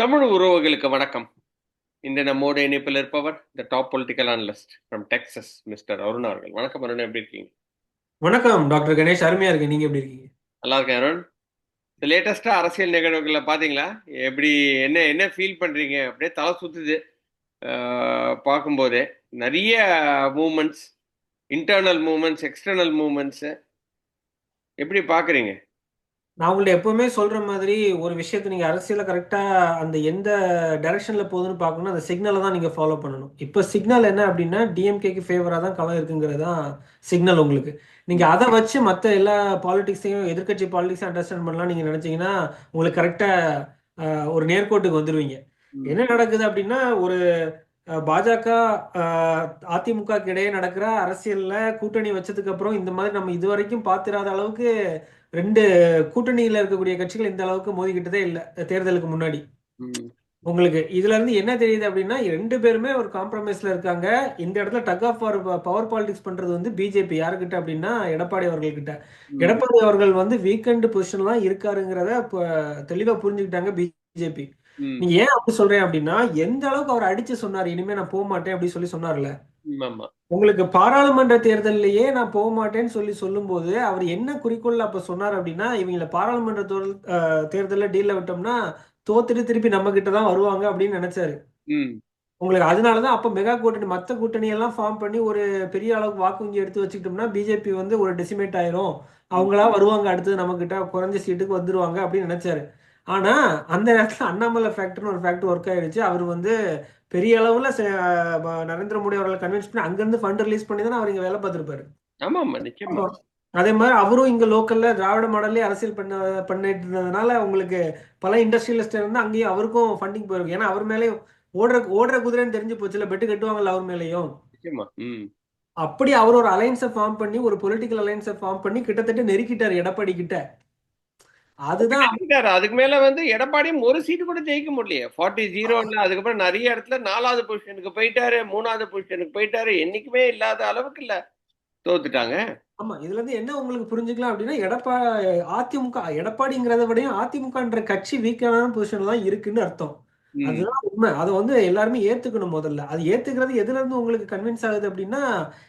தமிழ் உறவுகளுக்கு வணக்கம். இன்று நம்மோடு இணைப்பில் இருப்பவர் the top political analyst from Texas mister Arun அவர்கள். வணக்கம் அருண் எப்படி இருக்கீங்க? வணக்கம் டாக்டர் கணேஷ். அருமையா இருக்கு நீங்க எப்படி இருக்கீங்க? நல்லா இருக்கேன் அருண். லேட்டஸ்டா அரசியல் நிகழ்வுகளை பாத்தீங்களா? எப்படி என்ன என்ன ஃபீல் பண்றீங்க? அப்படியே தலை சுத்துது. பார்க்கும்போதே நிறைய moments internal moments external moments எப்படி பாக்குறீங்க? நான் உங்கள்ட்ட எப்பவுமே சொல்ற மாதிரி ஒரு விஷயத்தை நீங்க அரசியல கரெக்டா அந்த எந்த டைரக்ஷன்ல போகுதுன்னு பார்க்கணும் அந்த சிக்னலை தான் நீங்க ஃபாலோ பண்ணணும். இப்போ சிக்னல் என்ன அப்படின்னா டிஎம்கேக்கு ஃபேவரா தான் களம் இருக்குங்கிறது தான் சிக்னல் உங்களுக்கு. நீங்க அதை வச்சு மற்ற எல்லா பாலிடிக்ஸையும் எதிர்க்கட்சி பாலிடிக்ஸையும் அண்டர்ஸ்டாண்ட் பண்ணலாம் நீங்க நினைச்சீங்கன்னா உங்களுக்கு கரெக்டா ஒரு நேர்கோட்டுக்கு வந்துருவீங்க. என்ன நடக்குது அப்படின்னா ஒரு பாஜக அஹ், அதிமுகக்கு இடையே நடக்கிற அரசியல்ல கூட்டணி வச்சதுக்கு அப்புறம் இந்த மாதிரி நம்ம இதுவரைக்கும் பார்த்திராத அளவுக்கு ரெண்டு கூட்டணியில இருக்கக்கூடிய கட்சிகள் இந்த அளவுக்கு மோதிக்கிட்டதே இல்லை. தேர்தலுக்கு முன்னாடி. உங்களுக்கு இதுல இருந்து என்ன தெரியுது அப்படின்னா ரெண்டு பேருமே ஒரு காம்ப்ரமைஸ்ல இருக்காங்க. இந்த இடத்துல tug of for power politics பண்றது வந்து பிஜேபி யாருக்கிட்ட அப்படின்னா எடப்பாடி அவர்கள்கிட்ட. எடப்பாடி அவர்கள் வந்து வீக்கெண்ட் பொசிஷன் தான் இருக்காருங்கிறத தெளிவா புரிஞ்சுக்கிட்டாங்க பிஜேபி நீங்க ஏன் அப்படி சொல்றேன் அப்படின்னா எந்த அளவுக்கு அவர் அடிச்சு சொன்னார் இனிமே நான் போக மாட்டேன் அப்படி சொல்லி சொன்னார்ல. உங்களுக்கு பாராளுமன்ற தேர்தல்லையே நான் போக மாட்டேன்னு சொல்லி சொல்லும்போது அவர் என்ன குறிக்கோள்ல அப்ப சொன்னார் அப்படின்னா இவங்கள பாராளுமன்ற தேர்தல்ல டீல்ல விட்டோம்னா தோத்துட்டு திருப்பி நம்ம கிட்ட தான் வருவாங்க அப்படின்னு நினைச்சாரு. உங்களுக்கு அதனாலதான் அப்ப மெகா கூட்டணி மத்த கூட்டணி எல்லாம் ஃபார்ம் பண்ணி ஒரு பெரிய அளவுக்கு வாக்கு வங்கி எடுத்து வச்சுக்கிட்டோம்னா பிஜேபி வந்து ஒரு டெசிமேட் ஆயிரும். அவங்களா வருவாங்க அடுத்தது நம்ம கிட்ட குறைஞ்ச சீட்டுக்கு வந்துருவாங்க அப்படின்னு நினைச்சாரு. ஆனா அந்த நேரத்துல அண்ணாமலை ஃபேக்டர்னு ஒரு ஃபேக்டர் ஒர்க் ஆயிடுச்சு. அவர் வந்து பெரிய அளவுல நரேந்திர மோடி அவர்களை கன்வின்ஸ் பண்ணி அங்கிருந்து ஃபண்ட் ரிலீஸ் பண்ணி தான் அவர் இங்க வேலை பார்த்திருப்பாரு. ஆமா. அதே மாதிரி அவரும் இங்க லோக்கல்ல திராவிட மாடல்லே அரசியல் பண்ண பண்ணிட்டு இருந்ததுனால உங்களுக்கு பல இண்டஸ்ட்ரியலிஸ்ட் இருந்து அங்கேயும் அவருக்கும் ஃபண்டிங் போயிருக்கு. ஏன்னா அவர் மேலேயும் ஓடுற ஓடுற குதிரைன்னு தெரிஞ்சு போச்சுல பெட்டு கட்டுவாங்கல்ல அவர் மேலேயும். அப்படி அவர் ஒரு அலைன்ஸை ஃபார்ம் பண்ணி ஒரு பொலிட்டிக்கல் அலைன்ஸை ஃபார்ம் பண்ணி கிட்டத்தட்ட நெருக்கிட்டார் எடப்பாடி கிட்ட. அதுதான். அதுக்கு மேல வந்து எடப்பாடியும் ஒரு சீட்டு கூட ஜெயிக்க முடியல ஃபார்ட்டி ஜீரோல அதுக்கப்புறம் நிறைய இடத்துல நாலாவது பொசிஷனுக்கு போயிட்டாரு மூணாவது பொசிஷனுக்கு போயிட்டாரு. என்னைக்குமே இல்லாத அளவுக்கு இல்ல. தோத்துட்டாங்க. ஆமா. இதுல இருந்து என்ன உங்களுக்கு புரிஞ்சுக்கலாம் அப்படின்னா எடப்பா அதிமுக எடப்பாடிங்கிறத விடையும் அதிமுகன்ற கட்சி வீக்கான பொசிஷன்ல தான் இருக்குன்னு அர்த்தம். அதுதான் உண்மை. அதை வந்து எல்லாருமே ஏத்துக்கணும் முதல்ல. அது ஏத்துக்கிறது எதுல இருந்து உங்களுக்கு கன்வின்ஸ் ஆகுது அப்படின்னா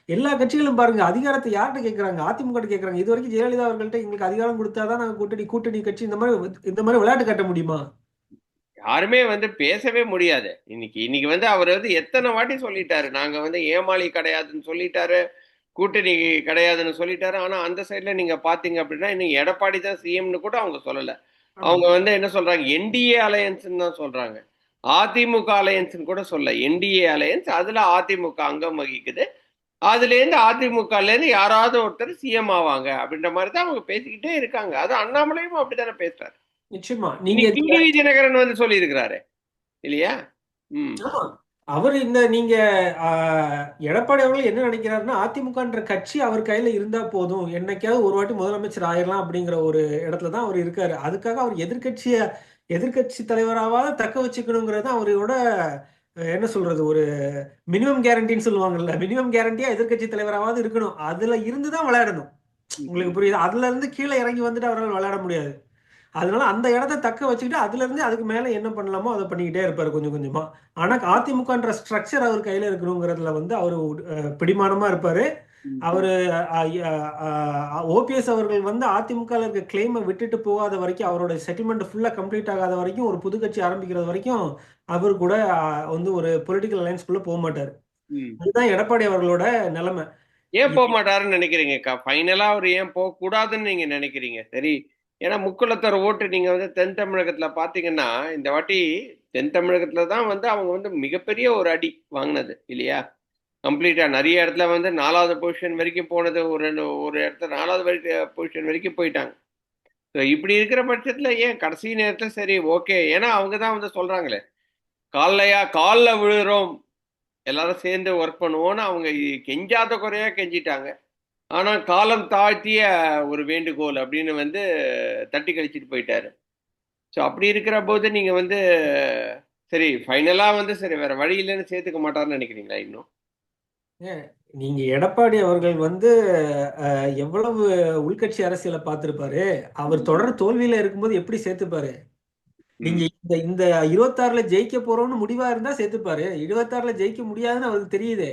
எல்லா கட்சிகளும் பாருங்க அதிகாரத்தை யார்கிட்ட கேக்குறாங்க? அதிமுக கிட்ட கேக்குறாங்க. இது வரைக்கும் ஜெயலலிதா அவர்கள்ட்ட எங்களுக்கு அதிகாரம் கொடுத்தாதான் நாங்க கூட்டணி கூட்டணி கட்சி இந்த மாதிரி இந்த மாதிரி விளையாட்டு காட்ட முடியுமா? யாருமே வந்து பேசவே முடியாது. இன்னைக்கு இன்னைக்கு வந்து அவர் வந்து எத்தனை வாட்டி சொல்லிட்டாரு? நாங்க வந்து ஏமாளி கிடையாதுன்னு சொல்லிட்டாரு கூட்டணி கிடையாதுன்னு சொல்லிட்டாரு. ஆனா அந்த சைடுல நீங்க பாத்தீங்க அப்படின்னா இன்னும் எடப்பாடி தான் சிஎம்னு கூட அவங்க சொல்லல. அவங்க வந்து என்ன சொல்றாங்க? என்டிஏ அலையன்ஸ்னு தான் சொல்றாங்க. அதிமுக அலையன்ஸ்னு கூட சொல்ல என்டிஏ அலையன்ஸ் அதுல அதிமுக அங்கம் வகிக்குது. அதுல இருந்து அதிமுகல இருந்து யாராவது ஒருத்தர் சிஎம் ஆவாங்க அப்படின்ற மாதிரி தான் அவங்க பேசிக்கிட்டே இருக்காங்க. அது அண்ணாமலையும் அப்படித்தானே பேசுறாரு. நிச்சயமா. நீங்க டிடிவி தினகரன் வந்து சொல்லி இருக்கிறாரு இல்லையா அவர் இந்த நீங்க எடப்பாடி அவர்கள் என்ன நினைக்கிறாருன்னா அதிமுகன்ற கட்சி அவர் கையில இருந்தா போதும். என்னைக்காவது ஒரு வாட்டி முதலமைச்சர் ஆயிரலாம் அப்படிங்கிற ஒரு இடத்துல தான் அவர் இருக்காரு. அதுக்காக அவர் எதிர்க்கட்சிய எதிர்க்கட்சி தலைவராவது தக்க வச்சுக்கணுங்கிறது அவரோட என்ன சொல்றது ஒரு மினிமம் கேரண்டின்னு சொல்லுவாங்கல்ல மினிமம் கேரண்டியா எதிர்க்கட்சி தலைவராவது இருக்கணும். அதுல இருந்து தான் விளையாடணும். உங்களுக்கு புரியுது? அதுல இருந்து கீழே இறங்கி வந்துட்டு அவரால் விளையாட முடியாது. அதனால அந்த இடத்த தக்க வச்சுக்கிட்டு அதுல இருந்து அதுக்கு மேல என்ன பண்ணலாமோ அதை பண்ணிக்கிட்டே இருப்பாரு கொஞ்சம் கொஞ்சமா. ஆனா அதிமுகன்ற ஸ்ட்ரக்சர் அவர் கையில இருக்கணுங்கிறதுல வந்து அவர் பிடிமானமா இருப்பாரு. அவரு ஓபிஎஸ் அவர்கள் வந்து அதிமுக இருக்க கிளைமை விட்டுட்டு போகாத வரைக்கும் அவரோட செட்டில்மெண்ட் ஃபுல்லா கம்ப்ளீட் ஆகாத வரைக்கும் ஒரு புது கட்சி ஆரம்பிக்கிறது வரைக்கும் அவர் கூட வந்து ஒரு பொலிட்டிக்கல் அலைன்ஸ்குள்ள போக மாட்டாரு. அதுதான் எடப்பாடி அவர்களோட நிலைமை. ஏன் போக மாட்டாருன்னு நினைக்கிறீங்கக்கா? ஃபைனலா அவர் ஏன் போக கூடாதுன்னு நீங்க நினைக்கிறீங்க? சரி ஏன்னா முக்குளத்தோர் ஓட்டு நீங்க வந்து தென் தமிழகத்துல பாத்தீங்கன்னா இந்த வாட்டி தென் தமிழகத்துல தான் வந்து அவங்க வந்து மிகப்பெரிய ஒரு அடி வாங்கினது இல்லையா? கம்ப்ளீட்டாக நிறைய இடத்துல வந்து நாலாவது பொசிஷன் வரைக்கும் போனது ஒரு ரெண்டு ஒரு இடத்துல நாலாவது வரைக்கும் பொசிஷன் வரைக்கும் போயிட்டாங்க. ஸோ இப்படி இருக்கிற பட்சத்தில் ஏன்? கடைசி நேரத்தில் சரி ஓகே ஏன்னா அவங்க தான் வந்து சொல்கிறாங்களே காலையா காலில் விழுகிறோம் எல்லாரும் சேர்ந்து ஒர்க் பண்ணுவோம்னு அவங்க கெஞ்சாத குறையா கெஞ்சிட்டாங்க. ஆனால் காலம் தாழ்த்திய ஒரு வேண்டுகோள் அப்படின்னு வந்து தட்டி கழிச்சிட்டு போயிட்டாரு. ஸோ அப்படி இருக்கிற போது நீங்கள் வந்து சரி ஃபைனலாக வந்து சரி வேறு வழி இல்லைன்னு சேர்த்துக்க மாட்டார்னு நினைக்கிறீங்களா இன்னும்? நீங்க எடப்பாடி அவர்கள் வந்து எவ்வளவு உள்கட்சி அரசியலை பார்த்திருப்பாரு? அவர் தொடர் தோல்வியில இருக்கும்போது எப்படி சேர்த்துப்பாரு? நீங்க இந்த இந்த இருபத்தாறுல ஜெயிக்க போறோம்னு முடிவா இருந்தா சேர்த்துப்பாரு. இருபத்தாறுல ஜெயிக்க முடியாதுன்னு அவருக்கு தெரியுதே.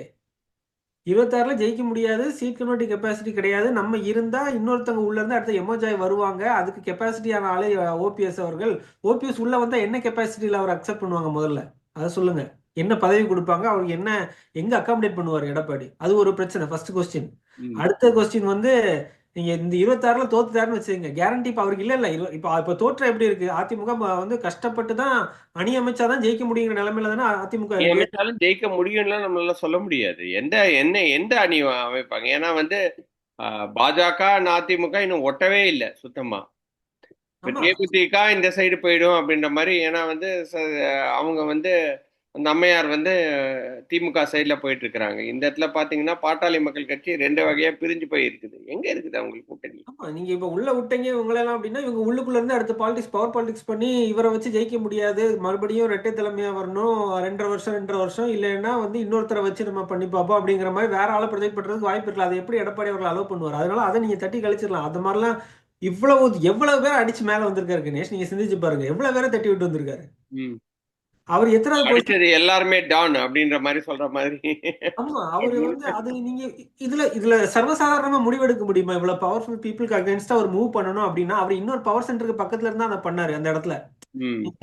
இருபத்தாறுல ஜெயிக்க முடியாது சீட் கன்வெர்ட்டிங் கெப்பாசிட்டி கிடையாது. நம்ம இருந்தா இன்னொருத்தவங்க உள்ள இருந்து அடுத்த எமோஜாய் வருவாங்க. அதுக்கு கெப்பாசிட்டியான ஆளே ஓபிஎஸ் அவர்கள். ஓபிஎஸ் உள்ள வந்தா என்ன கெப்பாசிட்டியில அவர் அக்செப்ட் பண்ணுவாங்க முதல்ல? அதை சொல்லுங்க. என்ன பதவி கொடுப்பாங்க அவருக்கு என்ன எங்க அகாமடேட் பண்ணுவார் எடப்பாடி? அது ஒரு பிரச்சனை ஃபர்ஸ்ட் கொஸ்டின். அடுத்த கொஸ்டின் வந்து நீங்க இந்த இருபத்தாறுல தோத்துட்டாருன்னு வச்சுக்கோங்க. கேரண்டி இப்ப அவருக்கு இல்ல இல்ல இப்ப இப்ப தோற்றம் எப்படி இருக்கு? அதிமுக வந்து கஷ்டப்பட்டு தான் அணி அமைச்சாதான் ஜெயிக்க முடியுங்கிற நிலைமையில தானே அதிமுக அமைச்சாலும் ஜெயிக்க முடியும்லாம் நம்மளால சொல்ல முடியாது. எந்த என்ன எந்த அணி அமைப்பாங்க? ஏன்னா வந்து பாஜக அதிமுக இன்னும் ஒட்டவே இல்லை சுத்தமா. தேமுதிக இந்த சைடு போயிடும் அப்படின்ற மாதிரி ஏன்னா வந்து அவங்க வந்து அந்த அம்மையார் வந்து திமுக சைடுல போயிட்டு இருக்கிறாங்க. இந்த இடத்துல பாத்தீங்கன்னா பாட்டாளி மக்கள் கட்சி ரெண்டு வகையா பிரிஞ்சு போய் இருக்குது எங்க இருக்குது அவங்களுக்கு கூட்டணி? ஆமா நீங்க இப்ப உள்ள விட்டீங்க இவங்களெல்லாம் அப்படின்னா இவங்க உள்ளுக்குள்ள இருந்து அடுத்த பாலிடிக்ஸ் பவர் பாலிடிக்ஸ் பண்ணி இவரை வச்சு ஜெயிக்க முடியாது. மறுபடியும் ரெட்டை தலைமையா வரணும். ரெண்டரை வருஷம் ரெண்டரை வருஷம். இல்லைன்னா வந்து இன்னொருத்தரை வச்சு நம்ம பண்ணி பார்ப்போம் அப்படிங்கிற மாதிரி வேற ஆளை ப்ரொஜெக்ட் பண்றதுக்கு வாய்ப்பு இருக்கலாம் அதை எப்படி எடப்பாடி அவர்கள் அலோவ் பண்ணுவார்? அதனால அதை நீங்க தட்டி கழிச்சிடலாம். அது மாதிரிலாம் இவ்வளவு எவ்வளவு பேர் அடிச்சு மேல வந்திருக்காரு கணேஷ். நீங்க சிந்திச்சு பாருங்க. எவ்வளவு பேரை தட்டி விட்டு வந்திருக்காரு. அவர் எத்தனாவது பொசிஷன் அடிச்சது எல்லாருமே டான் அப்படின்ற மாதிரி சொல்ற மாதிரி. ஆமா அவரு வந்து அது நீங்க இதுல இதுல சர்வசாதாரணமா முடிவெடுக்க முடியுமா? இவ்வளவு பவர்ஃபுல் பீப்புளுக்கு அகைன்ஸ்டா அவர் மூவ் பண்ணணும் அப்படின்னா அவர் இன்னொரு பவர் சென்டருக்கு பக்கத்துல இருந்தா அதை பண்ணாரு அந்த இடத்துல.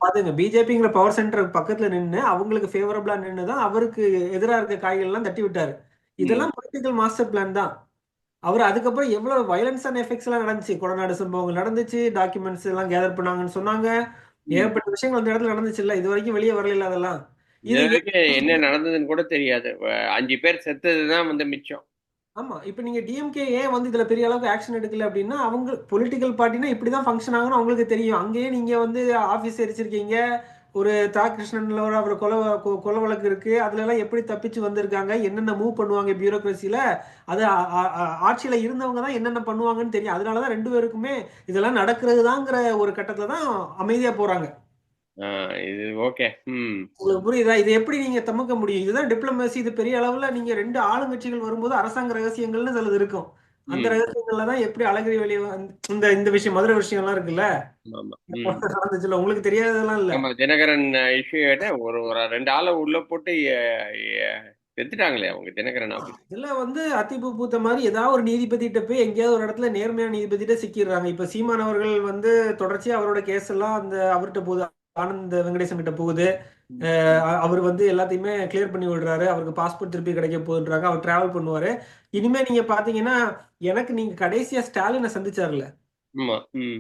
பாத்துங்க பிஜேபிங்கிற பவர் சென்டருக்கு பக்கத்துல நின்னு அவங்களுக்கு ஃபேவரபிளா நின்னு தான் அவருக்கு எதிரா இருக்க காய்கள் எல்லாம் தட்டி விட்டாரு. இதெல்லாம் பொலிட்டிக்கல் மாஸ்டர் பிளான் தான். அவர் அதுக்கப்புறம் எவ்வளவு வயலன்ஸான எஃபெக்ட்ஸ் எல்லாம் நடந்துச்சு. கொடநாடு சம்பவங்கள் நடந்துச்சு டாக்குமெண்ட்ஸ் எல்லாம் கேதர் பண்ணாங்கன்னு சொன்னாங்க. ஏகப்பட்ட விஷயங்கள் அந்த இடத்துல நடந்துச்சு இல்ல இது வரைக்கும் வெளியே வரல அதெல்லாம்? என்ன நடந்ததுன்னு கூட தெரியாது. அஞ்சு பேர் செத்ததுதான் வந்து மிச்சம். ஆமா. இப்ப நீங்க டிஎம்கே ஏன் வந்து இதுல பெரிய அளவுக்கு ஆக்ஷன் எடுக்கல அப்படின்னா அவங்க பொலிட்டிக்கல் பார்ட்டினா இப்படிதான் ஃபங்க்ஷன் ஆகும்னு அவங்களுக்கு தெரியும். அங்கேயே நீங்க வந்து ஆபீஸ் எரிச்சிருக்கீங்க. ஒரு தா கிருஷ்ணன்ல ஒரு அவர் கொலை கொலை வழக்கு இருக்கு. அதுல எல்லாம் எப்படி தப்பிச்சு வந்திருக்காங்க? என்னென்ன மூவ் பண்ணுவாங்க பியூரோக்ரஸில அது ஆட்சியில இருந்தவங்க தான் என்னென்ன பண்ணுவாங்கன்னு தெரியும். அதனாலதான் ரெண்டு பேருக்குமே இதெல்லாம் நடக்கிறதுதாங்கிற ஒரு கட்டத்துல தான் அமைதியா போறாங்க. இது ஓகே. உங்களுக்கு புரியுதா? இது எப்படி நீங்க தமக்க முடியும்? இதுதான் டிப்ளமேசி இது பெரிய அளவுல நீங்க ரெண்டு ஆளுங்கட்சிகள் வரும்போது அரசாங்க ரகசியங்கள்னு சிலது இருக்கும். அந்த. ரகசியங்கள்ல தான் எப்படி அழகிரி வெளியே இந்த இந்த விஷயம் மதுரை விஷயம் எல்லாம் இருக்குல்ல நடந்துச்சுல உங்களுக்கு தெரியாததெல்லாம் இல்ல? தினகரன் இஷ்யூ ஒரு ஒரு ரெண்டு ஆளை உள்ள போட்டு செத்துட்டாங்களே அவங்க தினகரன் இதுல வந்து அத்திப்பூ பூத்த மாதிரி ஏதாவது ஒரு நீதிபதிகிட்ட போய் எங்கேயாவது ஒரு இடத்துல நேர்மையான நீதிபதிகிட்ட சிக்கிடுறாங்க. இப்ப சீமான் அவர்கள் வந்து தொடர்ச்சியா அவரோட கேஸ் எல்லாம் அந்த அவர்கிட்ட போகுது ஆனந்த் வெங்கடேசன் கிட்ட போகுது. அவர் வந்து எல்லாத்தையுமே கிளியர் பண்ணி விடுறாரு. அவருக்கு பாஸ்போர்ட் திருப்பி கிடைக்க போகுதுன்றாங்க. அவர் டிராவல் பண்ணுவாரு. இனிமே நீங்க பாத்தீங்கன்னா எனக்கு நீங்க கடைசியா ஸ்டாலினை சந்திச்சார்ல.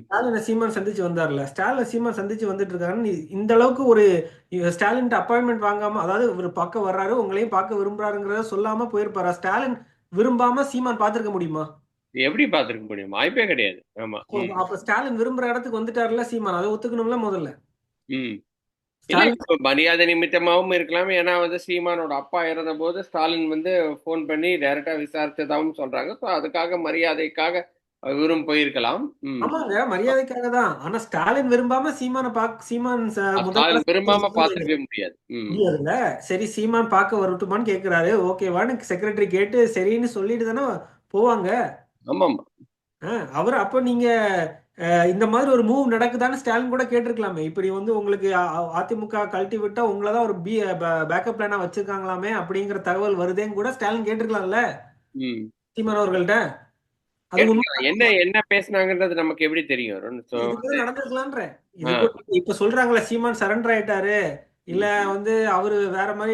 ஸ்டாலினை சீமான் சந்திச்சு வந்தார்ல. ஸ்டாலினை சீமான் சந்திச்சு வந்துட்டு இருக்காருன்னு நீ- இந்த அளவுக்கு ஒரு ஸ்டாலின் அப்பாயின்மெண்ட் வாங்காம அதாவது இவர் பார்க்க வர்றாரு உங்களையும் பார்க்க விரும்புறாருங்கிறத சொல்லாம போயிருப்பாரா? ஸ்டாலின் விரும்பாம சீமான் பார்த்திருக்க முடியுமா? எப்படி பார்த்திருக்க முடியும்? வாய்ப்பே கிடையாது. ஆமா அப்ப ஸ்டாலின் விரும்புற இடத்துக்கு வந்துட்டாருல சீமான். அதை ஒத்துக்கணும்ல முதல்ல. இல்ல மரியாதை நிமித்தமாவும் இருக்கலாம். ஏன்னா வந்து சீமானோட அப்பா இறந்த போது ஸ்டாலின் வந்து ஃபோன் பண்ணி டைரக்டா விசாரிச்சதாகவும் சொல்றாங்க. ஸோ அதுக்காக மரியாதைக்காக இவரும் போயிருக்கலாம். ஆமாங்க மரியாதைக்காக தான் ஆனா ஸ்டாலின் விரும்பாம சீமான பாக் சீமான் விரும்பாம பார்த்திருக்கவே முடியாது. முடியாதுல்ல சரி சீமான் பார்க்க வரட்டுமான்னு கேக்குறாரு. ஓகேவான்னு செக்ரட்டரி கேட்டு சரின்னு சொல்லிட்டு தானே போவாங்க. ஆஹ் அவர் அப்ப நீங்க இந்த மாதிரி ஒரு மூவ் நடக்குதான்னு ஸ்டாலின் கூட கேட்டிருக்கலாமே. இப்படி வந்து உங்களுக்கு அதிமுக கழட்டி விட்டா உங்களை தான் ஒரு பி பேக்கப் பிளானா வச்சிருக்காங்களாமே அப்படிங்கிற தகவல் வருதேன்னு கூட ஸ்டாலின் கேட்டிருக்கலாம்ல? சீமான் அவர்கள்ட்ட. அது என்ன என்ன பேசுனாங்கன்றது நமக்கு எப்படி தெரியும்? நடந்திருக்கலான்ற இப்ப சொல்றாங்களே சீமான் சரண்டர் ஆயிட்டாரு. இல்ல வந்து அவரு வேற மாதிரி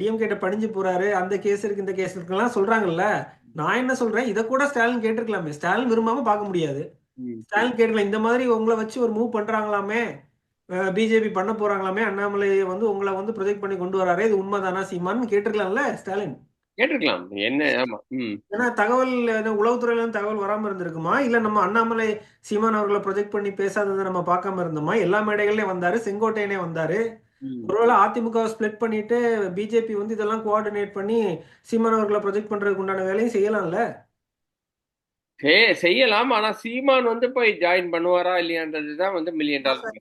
டிஎம் கிட்ட பணிஞ்சு போறாரு. அந்த கேஸ் இருக்கு இந்த கேஸ் இருக்குலாம் சொல்றாங்கல்ல. நான் என்ன சொல்றேன்? இத கூட ஸ்டாலின் கேட்டிருக்கலாமே. ஸ்டாலின் விரும்பாம பார்க்க முடியாது. ஸ்டாலின் கேட்கலாம் இந்த மாதிரி உங்களை வச்சு ஒரு மூவ் பண்றாங்களாமே பிஜேபி பண்ண போறாங்களாமே அண்ணாமலை வந்து உங்களை வந்து ப்ரொஜெக்ட் பண்ணி கொண்டு வராரு இது உண்மைதானா சீமான்னு கேட்டிருக்கலாம்ல ஸ்டாலின்? கேட்டிருக்கலாம். என்ன ஆமா ஏன்னா தகவல் உளவுத்துறையில இருந்து தகவல் வராம இருந்திருக்குமா? இல்ல நம்ம அண்ணாமலை சீமான் அவர்களை ப்ரொஜெக்ட் பண்ணி பேசாததை நம்ம பார்க்காம இருந்தோமா? எல்லா மேடைகள்லயும் வந்தாரு செங்கோட்டையனே வந்தாரு. ஒருவேளை அதிமுக ஸ்ப்ளிட் பண்ணிட்டு பிஜேபி வந்து இதெல்லாம் கோஆர்டினேட் பண்ணி சீமான் அவர்களை ப்ரொஜெக்ட் பண்றதுக்கு உண்டான வேலையும் செய்யலாம்ல? செய்- செய்யலாம். ஆனா சீமான் வந்து போய் ஜாயின் பண்ணுவாரா இல்லையான்றதுதான் வந்து மில்லியன் டாலர்.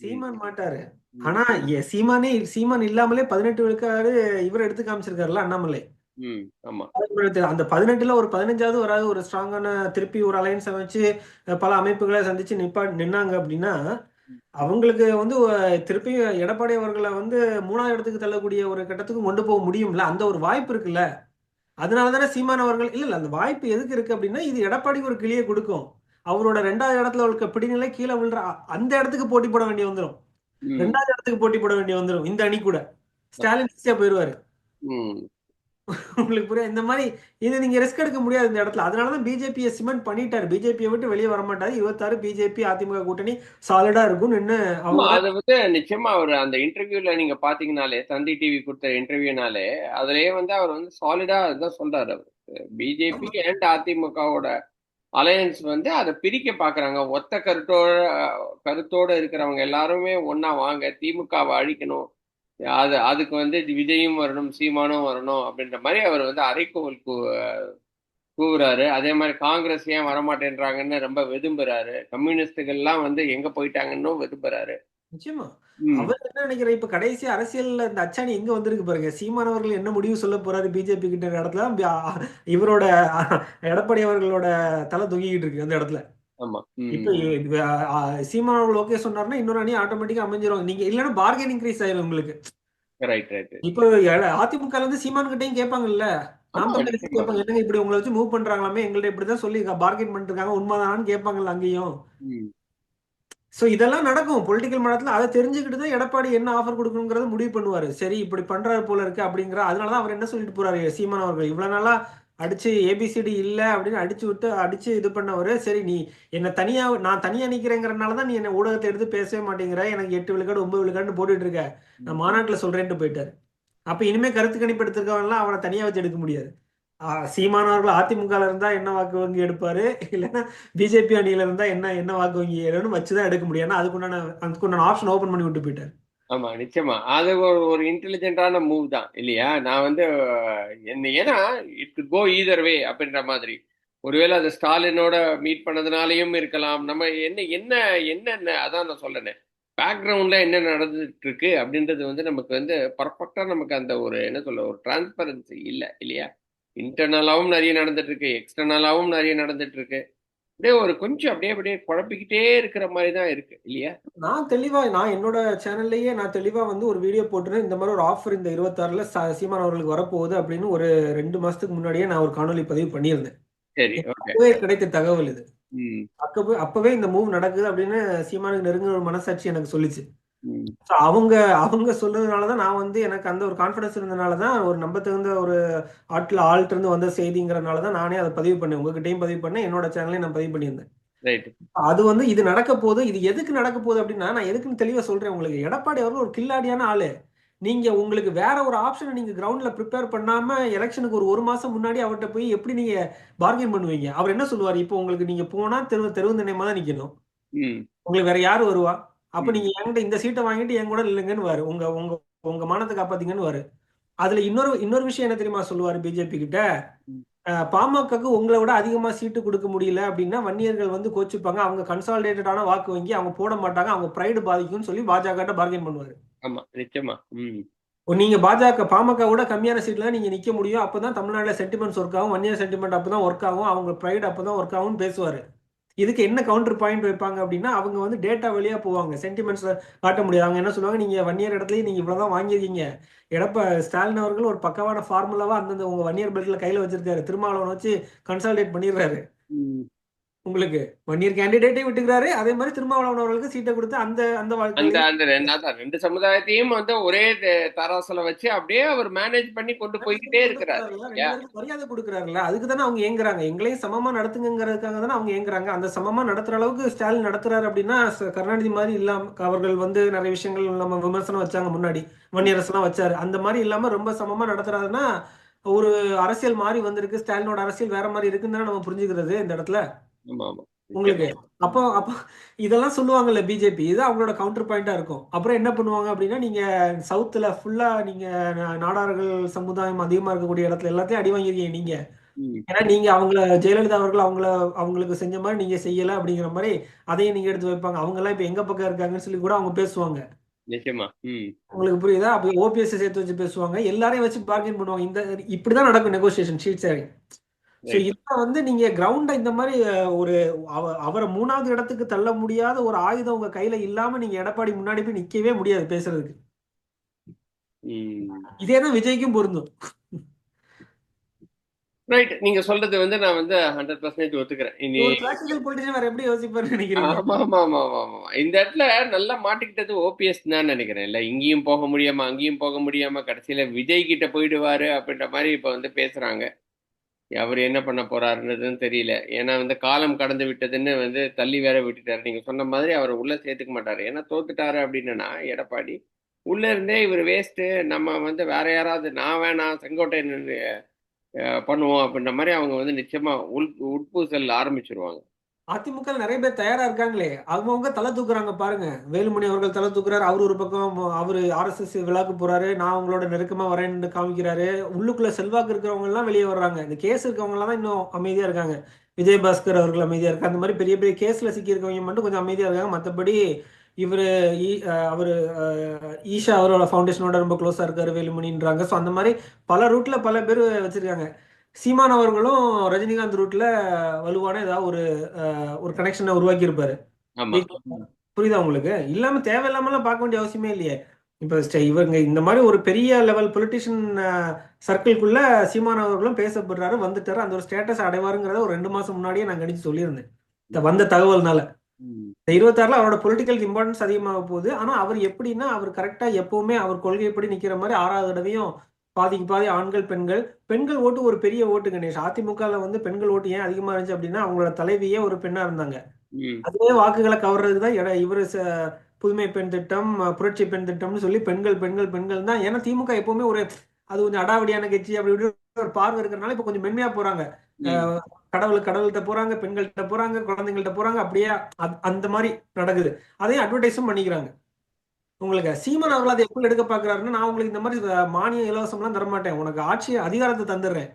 சீமான் மாட்டாரு. ஆனா சீமானே சீமான் இல்லாமலே பதினெட்டு விழுக்காடு இவர் எடுத்து காமிச்சிருக்காருல்ல அண்ணாமலை. அந்த பதினெட்டுல ஒரு பதினஞ்சாவது வராது ஒரு ஸ்ட்ராங்கான திருப்பி ஒரு அலையன்ஸ் வச்சு அஹ், பல அமைப்புகளை சந்திச்சு நிப்பா நின்னாங்க அப்படின்னா அவங்களுக்கு வந்து அஹ், திருப்பியும் எடப்பாடி அவர்களை வந்து மூணாவது இடத்துக்கு தள்ளக்கூடிய ஒரு கட்டத்துக்கு கொண்டு போக முடியும்ல? அந்த ஒரு வாய்ப்பு இருக்குல்ல? அதனால தானே சீமான் அவர்கள் இல்ல இல்ல அந்த வாய்ப்பு எதுக்கு இருக்கு அப்படின்னா இது எடப்பாடிக்கு ஒரு கிளியை கொடுக்கும். அவரோட ரெண்டாவது இடத்துல இருக்க பிடிநிலை கீழே விழுற அந்த இடத்துக்கு போட்டி போட வேண்டி வந்துடும் ரெண்டாவது இடத்துக்கு போட்டி போட வேண்டி வந்துடும் இந்த அணி கூட. ஸ்டாலின் ஈஸியா போயிருவாரு. உங்களுக்கு புரியும் இந்த மாதிரி இது நீங்க ரிஸ்க் எடுக்க முடியாது இந்த இடத்துல. அதனாலதான் பிஜேபியை சிமெண்ட் பண்ணிட்டாரு. பிஜேபியை விட்டு வெளியே வர மாட்டாரு இருபத்தாறு பிஜேபி அதிமுக கூட்டணி சாலிடா இருக்கும்னு இன்னும் அது வந்து நிச்சயமா அவர் அந்த இன்டர்வியூல நீங்க பாத்தீங்கனாலே தந்தி டிவி கொடுத்த இன்டர்வியூனாலே அதுலயே வந்து அவர் வந்து சாலிடா இதுதான் சொல்றாரு அவர். பிஜேபி அண்ட் அதிமுகவோட அலையன்ஸ் வந்து அதை பிரிக்க பாக்குறாங்க. ஒத்த கருத்தோட கருத்தோட இருக்கிறவங்க எல்லாருமே ஒண்ணா வாங்க திமுகவை அழிக்கணும் அது அதுக்கு வந்து விஜயும் வரணும் சீமானும் வரணும் அப்படின்ற மாதிரி அவர் வந்து அரைக்கோவல் கூ கூவுறாரு. அதே மாதிரி காங்கிரஸ் ஏன் வரமாட்டேன்றாங்கன்னு ரொம்ப வெதும்புறாரு. கம்யூனிஸ்டுகள்லாம் வந்து எங்க போயிட்டாங்கன்னு வெதும்புறாரு. நிச்சயமா. அவர் என்ன நினைக்கிற இப்ப கடைசி அரசியல்ல இந்த அச்சாணி எங்க வந்திருக்கு பாருங்க? சீமான் அவர்கள் என்ன முடிவு சொல்ல போறாரு? பிஜேபி கிட்ட இடத்துல இவரோட எடப்பாடி அவர்களோட தலை தொங்கிக்கிட்டு இருக்கு அந்த இடத்துல. ஆமா. இப்ப சீமான் சொன்னாருன்னா இன்னொரு அணி ஆட்டோமேட்டிக்கா அமைஞ்சிரும். நீங்க இல்லைன்னா பார்கென் இன்க்ரீஸ் ஆயிரும் உங்களுக்கு. ரைட் ரைட் இப்போ அதிமுக இருந்து சீமான் கிட்டையும் கேட்பாங்கல்ல கேட்பாங்க? என்னங்க இப்படி உங்களை வச்சு மூவ் பண்றாங்களாமே? எங்கள்ட்ட இப்படிதான் சொல்லி பார்கென் பண்ணிட்டு இருக்காங்க உண்மைதானான்னு கேட்பாங்கல்ல அங்கேயும். சோ இதெல்லாம் நடக்கும். பொலிட்டிக்கல் மடத்துல அதை தெரிஞ்சுக்கிட்டு தான் எடப்பாடி என்ன ஆஃபர் கொடுக்கணுங்கிறத முடிவு பண்ணுவாரு. சரி இப்படி பண்றாரு போல இருக்கு அப்படிங்கிற அதனாலதான் அவர் என்ன சொல்லிட்டு போறாரு சீமான் அவர்கள்? இவ்வளவு நாளா அடிச்சு ஏபிசிடி இல்லை அப்படின்னு அடிச்சு விட்டு அடிச்சு இது பண்ணவர் சரி நீ என்னை தனியா நான் தனியா நிக்கிறேங்கிறனால தான் நீ என்ன ஊடகத்தை எடுத்து பேசவே மாட்டேங்கிற. எனக்கு எட்டு விழுக்காடு ஒன்பது விழுக்காடுன்னு போட்டுட்டு இருக்க நான் மாநாட்டில் சொல்றேன்ட்டு போயிட்டாரு. அப்ப இனிமே கருத்து கணிப்பு எடுத்திருக்கவன்லாம் அவனை தனியா வச்சு எடுக்க முடியாது. சீமானவர்கள் அதிமுகவில் இருந்தால் அதிமுக இருந்தா என்ன வாக்கு வங்கி எடுப்பாரு? இல்லைன்னா பிஜேபி அணியில இருந்தா என்ன என்ன வாக்கு வங்கி ஏறும்னு வச்சுதான் எடுக்க முடியும். ஏன்னா அதுக்குண்டான அதுக்குண்டான ஆப்ஷன் ஓபன் பண்ணி விட்டு போயிட்டாரு. ஆமா நிச்சயமா. அது ஒரு ஒரு இன்டெலிஜென்ட்டான மூவ் தான் இல்லையா? நான் வந்து என்ன ஏன்னா இட் கோ ஈதர் வே அப்படின்ற மாதிரி. ஒருவேளை அது ஸ்டாலினோட மீட் பண்ணதுனாலையும் இருக்கலாம். நம்ம என்ன என்ன என்னென்ன அதான் நான் சொல்லனேன் பேக்ரவுண்ட்ல என்ன நடந்துட்டு இருக்கு அப்படின்றது வந்து நமக்கு வந்து பர்ஃபெக்டா நமக்கு அந்த ஒரு என்ன சொல்ல ஒரு டிரான்ஸ்பரன்சி இல்லை இல்லையா? இன்டர்னலாவும் நிறைய நடந்துட்டு இருக்கு எக்ஸ்டர்னலாவும் நிறைய நடந்துட்டு இருக்கு அப்படியே ஒரு கொஞ்சம் அப்படியே அப்படியே குழப்பிக்கிட்டே இருக்கிற மாதிரி தான் இருக்கு இல்லையா? நான் தெளிவா நான் என்னோட சேனல்லையே நான் தெளிவா வந்து ஒரு வீடியோ போட்டுருந்தேன். இந்த மாதிரி ஒரு ஆஃபர் இந்த இருபத்தாறுல சீமான் அவர்களுக்கு வரப்போகுது அப்படின்னு ஒரு ரெண்டு மாசத்துக்கு முன்னாடியே நான் ஒரு காணொலி பதிவு பண்ணியிருந்தேன். அப்பவே கிடைத்த தகவல் இது. அப்பவே அப்பவே இந்த மூவ் நடக்குது அப்படின்னு சீமானுக்கு நெருங்குற ஒரு மனசாட்சி எனக்கு சொல்லிச்சு. அவங்க அவங்க சொன்னதுனால தான் நான் வந்து எனக்கு அந்த ஒரு கான்ஃபிடன்ஸ் இருந்தனால தான் ஒரு நம்ப தகுந்த ஒரு ஆட்கள் ஆள்கிட்ட இருந்து வந்த செய்திங்கிறனால தான் நானே அதை பதிவு பண்ணேன். உங்ககிட்டயும் பதிவு பண்ணேன். என்னோட சேனலையும் நான் பதிவு பண்ணியிருந்தேன். அது வந்து இது நடக்க போகுது. இது எதுக்கு நடக்க போகுது அப்படின்னா நான் எதுக்குன்னு தெளிவா சொல்றேன் உங்களுக்கு. எடப்பாடி அவர்கள் ஒரு கில்லாடியான ஆளு. நீங்க உங்களுக்கு வேற ஒரு ஆப்ஷனை நீங்க கிரவுண்ட்ல ப்ரிப்பேர் பண்ணாம எலெக்ஷனுக்கு ஒரு ஒரு மாசம் முன்னாடி அவர்கிட்ட போய் எப்படி நீங்க பார்கெயின் பண்ணுவீங்க? அவர் என்ன சொல்லுவார்? இப்போ உங்களுக்கு நீங்க போனா தெரு தெருவு நினைமா தான் நிக்கணும். உங்களுக்கு வேற யாரு வருவா? அப்ப. நீங்க என்கிட்ட இந்த சீட்டை வாங்கிட்டு என் கூட இல்லைங்கன்னு வாரு. உங்க உங்க உங்க மானத்தை காப்பாத்தீங்கன்னு வாரு. அதுல இன்னொரு இன்னொரு விஷயம் என்ன தெரியுமா சொல்லுவாரு பிஜேபி கிட்ட? பாமகக்கு உங்களை விட அதிகமா சீட்டு கொடுக்க முடியல அப்படின்னா வன்னியர்கள் வந்து கோச்சுப்பாங்க. அவங்க கன்சாலிடேட்டடான வாக்கு வங்கி அவங்க போட மாட்டாங்க. அவங்க ப்ரைடு பாதிக்கும்னு சொல்லி பாஜக பார்கெயின் பண்ணுவாரு. ஆமா நிச்சயமா. நீங்க பாஜக பாமக விட கம்மியான சீட்ல நீங்க நிக்க முடியும். அப்பதான் தமிழ்நாட்டுல சென்டிமெண்ட்ஸ் ஒர்க் ஆகும். வன்னியர் சென்டிமெண்ட் அப்பதான் ஒர்க் ஆகும். அவங்க ப்ரைடு அப்பதான் ஒர்க் ஆகும்னு பேசுவாரு. இதுக்கு என்ன கவுண்டர் பாயிண்ட் வைப்பாங்க அப்படின்னா அவங்க வந்து டேட்டா வழியா போவாங்க. சென்டிமெண்ட்ஸ் காட்ட முடியாது. அவங்க என்ன சொல்லுவாங்க? நீங்க வன்னியர் இடத்துலயே நீங்க இவ்வளவுதான் வாங்கியிருக்கீங்க. எடப்ப ஸ்டாலின் அவர்கள் ஒரு பக்கவான ஃபார்முலாவா அந்தந்த உங்க வன்னியர் பெல்ட்ல கையில வச்சிருக்காரு. திருமாவளவன் வச்சு கன்சால்டேட் பண்ணிடுறாரு. உங்களுக்கு வன்னியர் கேண்டிடேட்டையும் விட்டுக்கிறாரு. அதே மாதிரி திருமாவளவன் அவர்களுக்கு சீட்டை கொடுத்து அந்த அந்த வாழ்க்கையில அந்த ரெண்டு சமுதாயத்தையும் வந்து ஒரே தராசுல வச்சு அப்படியே அவர் மேனேஜ் பண்ணி கொண்டு போய்கிட்டே இருக்கிறாரு. மரியாதை கொடுக்குறாருல்ல. அதுக்கு தானே அவங்க ஏங்குறாங்க. எங்களையும் சமமா நடத்துங்கிறதுக்காக தானே அவங்க ஏங்குறாங்க. அந்த சமமா நடத்துற அளவுக்கு ஸ்டாலின் நடத்துறாரு அப்படின்னா கருணாநிதி மாதிரி இல்லாம அவர்கள் வந்து நிறைய விஷயங்கள் நம்ம விமர்சனம் வச்சாங்க முன்னாடி. வன்னியரசெல்லாம் வச்சாரு. அந்த மாதிரி இல்லாம ரொம்ப சமமா நடத்துறாருன்னா ஒரு அரசியல் மாறி வந்திருக்கு. ஸ்டாலினோட அரசியல் வேற மாதிரி இருக்குன்னு தானே நம்ம புரிஞ்சுக்கிறது இந்த இடத்துல. உங்களுக்கு அப்போ அப்போ இதெல்லாம் சொல்லுவாங்கல்ல பிஜேபி இது அவங்களோட கவுண்டர் பாயிண்டா இருக்கும். அப்புறம் என்ன பண்ணுவாங்க அப்படின்னா நீங்க சவுத்துல ஃபுல்லா நீங்க நாடார்கள் சமுதாயம் அதிகமா இருக்கக்கூடிய இடத்துல எல்லாத்தையும் அடி வாங்கிருக்கீங்க நீங்க. ஏன்னா நீங்க அவங்கள ஜெயலலிதா அவர்கள் அவங்கள அவங்களுக்கு செஞ்ச மாதிரி நீங்க செய்யல அப்படிங்கிற மாதிரி அதையும் நீங்க எடுத்து வைப்பாங்க. அவங்க எல்லாம் இப்ப எங்க பக்கம் இருக்காங்கன்னு சொல்லி கூட அவங்க பேசுவாங்க. உங்களுக்கு புரியுதா? அப்ப ஓபிஎஸ் சேர்த்து வச்சு பேசுவாங்க. எல்லாரையும் வச்சு பார்கெயின் பண்ணுவாங்க. இந்த இப்படிதான் நடக்கும் நெகோசியேஷன் ஷீட் ஷேரிங் ஸோ இதெல்லாம் வந்து நீங்க கிரவுண்ட இந்த மாதிரி ஒரு அவ- அவரை மூணாவது இடத்துக்கு தள்ள முடியாத ஒரு ஆயுதம் உங்க கையில இல்லாம நீங்க எடப்பாடி முன்னாடி போய் நிக்கவே முடியாது பேசுறதுக்கு. இதே தான் விஜய்க்கும் பொருந்தும். ரைட் நீங்க சொல்றது வந்து நான் வந்து ஹண்ட்ரட் பர்சன்டேஜ் ஒத்துக்கிறேன். இனி வேற எப்படி யோசிப்பாரு நினைக்கிறீங்க? ஆமா ஆமா ஆமா ஆமா ஆமா இந்த இடத்துல நல்லா மாட்டிக்கிட்டது ஓபிஎஸ் தான் நினைக்கிறேன். இல்ல இங்கேயும் போக முடியாம அங்கேயும் போக முடியாம கடைசியில விஜய் கிட்ட போயிடுவாரு அப்படின்ற மாதிரி இப்ப வந்து பேசுறாங்க. அவர் என்ன பண்ண போறாருன்றதுன்னு தெரியல. ஏன்னா வந்து காலம் கடந்து விட்டதுன்னு வந்து தள்ளி வேற விட்டுட்டாரு. நீங்க சொன்ன மாதிரி அவர் உள்ள சேர்த்துக்க மாட்டாரு. ஏன்னா தோத்துட்டாரு அப்படின்னா எடப்பாடி உள்ள இருந்தே இவர் வேஸ்ட்டு நம்ம வந்து வேற யாராவது நான் வேணாம் செங்கோட்டையன் பண்ணுவோம் அப்படின்ற மாதிரி அவங்க வந்து நிச்சயமா உள் உட்பூசல் ஆரம்பிச்சிருவாங்க. அதிமுக நிறைய பேர் தயாரா இருக்காங்களே. அவங்கவுங்க தலை தூக்குறாங்க பாருங்க. வேலுமணி அவர்கள் தலை தூக்குறாரு. அவர் ஒரு பக்கம் அவரு ஆர்எஸ்எஸ் விழாக்கு போறாரு. நான் அவங்களோட நெருக்கமா வரேன்னு காமிக்கிறாரு. உள்ளுக்குள்ள செல்வாக்கு இருக்கிறவங்க எல்லாம் வெளியே வர்றாங்க. இந்த கேஸ் இருக்கவங்க எல்லாம் தான் இன்னும் அமைதியா இருக்காங்க. விஜயபாஸ்கர் அவர்கள் அமைதியா இருக்காங்க. அந்த மாதிரி பெரிய பெரிய கேஸ்ல சிக்கி இருக்கவங்க மட்டும் கொஞ்சம் அமைதியா இருக்காங்க. மற்றபடி இவர் ஈ- ஈஷா அவரோட ஃபவுண்டேஷனோட ரொம்ப க்ளோஸா இருக்காரு வேலுமணின்றாங்க. ஸோ அந்த மாதிரி பல ரூட்ல பல பேர் வச்சிருக்காங்க. சீமான் அவர்களும் ரஜினிகாந்த் ரூட்ல வலுவான ஏதாவது ஒரு ஒரு கனெக்ஷனை உருவாக்கி இருப்பாரு புரியுதா உங்களுக்கு? இல்லாம தேவையில்லாமலாம் பார்க்க வேண்டிய அவசியமே இல்லையே. இப்ப இவங்க இந்த மாதிரி ஒரு பெரிய லெவல் பொலிட்டிஷியன் சர்க்கிள்குள்ள சீமான் அவர்களும் பேசப்படுறாரு வந்துட்டாரு. அந்த ஒரு ஸ்டேட்டஸ் அடைவாருங்கிறத ஒரு ரெண்டு மாசம் முன்னாடியே நான் கணிச்சு சொல்லியிருந்தேன். இந்த வந்த தகவல்னால. இந்த இருபத்தாறுல அவரோட பொலிட்டிக்கல் இம்பார்ட்டன்ஸ் அதிகமாக போகுது. ஆனா அவர் எப்படின்னா அவர் கரெக்டா எப்பவுமே அவர் கொள்கைப்படி நிக்கிற மாதிரி ஆறாவது தடவையும் பாதிக்கு பாதி ஆண்கள் பெண்கள். பெண்கள் ஓட்டு ஒரு பெரிய ஓட்டு கணேஷ். அதிமுகல வந்து பெண்கள் ஓட்டு ஏன் அதிகமா இருந்துச்சு அப்படின்னா அவங்களோட தலைவியே ஒரு பெண்ணா இருந்தாங்க. ம். அதே வாக்குகளை கவர்றதுக்கு தான் இவர் புதுமை பெண் திட்டம் புரட்சி பெண் திட்டம்னு சொல்லி பெண்கள் பெண்கள் பெண்கள் தான். ஏன்னா திமுக எப்பவுமே ஒரு அது கொஞ்சம் அடாவடியான கட்சி அப்படி இப்படி ஒரு பார்வை இருக்கிறனால இப்ப கொஞ்சம் மென்மையா போறாங்க. கடவுள் கடவுள்கிட்ட போறாங்க பெண்கள்கிட்ட போறாங்க குழந்தைங்கள்ட்ட போறாங்க. அப்படியே அந்த மாதிரி நடக்குது. அதையும் அட்வர்டைஸும் பண்ணிக்கிறாங்க. உங்களுக்கு சீமான் அவர்கள் அதை எப்படி எடுக்க பாக்குறாருன்னா நான் உங்களுக்கு இந்த மாதிரி மானியம் இலவசம்லாம் தர மாட்டேன். உனக்கு ஆட்சி அதிகாரத்தை தந்துடுறேன்.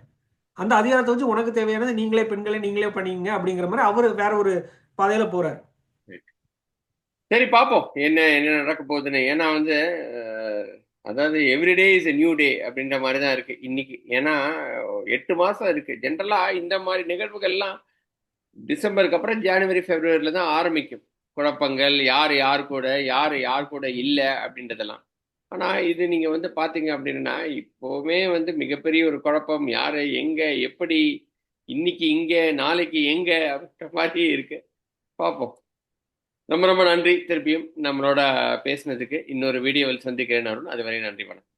அந்த அதிகாரத்தை வச்சு உனக்கு தேவையானது நீங்களே பெண்களே நீங்களே பண்ணீங்க அப்படிங்கிற மாதிரி அவர் வேற ஒரு பாதையில போறாரு. சரி பார்ப்போம். என்ன என்ன நடக்க போகுதுன்னு. ஏன்னா வந்து அதாவது everyday is a new day அப்படின்ற மாதிரி தான் இருக்கு இன்னைக்கு. ஏன்னா எட்டு மாசம் இருக்கு. ஜென்ரலா இந்த மாதிரி நிகழ்வுகள்லாம் டிசம்பருக்கு அப்புறம் ஜனவரி பிப்ரவரியில தான் ஆரம்பிக்கும். குழப்பங்கள் யார் யார் கூட யார் யார் கூட இல்லை அப்படின்றதெல்லாம். ஆனா இது நீங்க வந்து பார்த்தீங்க அப்படின்னா இப்போவுமே வந்து மிகப்பெரிய ஒரு குழப்பம் யாரு எங்க எப்படி இன்னைக்கு இங்க நாளைக்கு எங்க அப்படின்ற மாதிரி இருக்கு. பார்ப்போம் ரொம்ப ரொம்ப நன்றி. திருப்பியும் நம்மளோட பேசினதுக்கு இன்னொரு வீடியோவில் சந்திக்கிறேன் அருண். அதுவரை நன்றி வணக்கம்.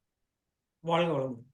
வாழ்க வளமுடன்.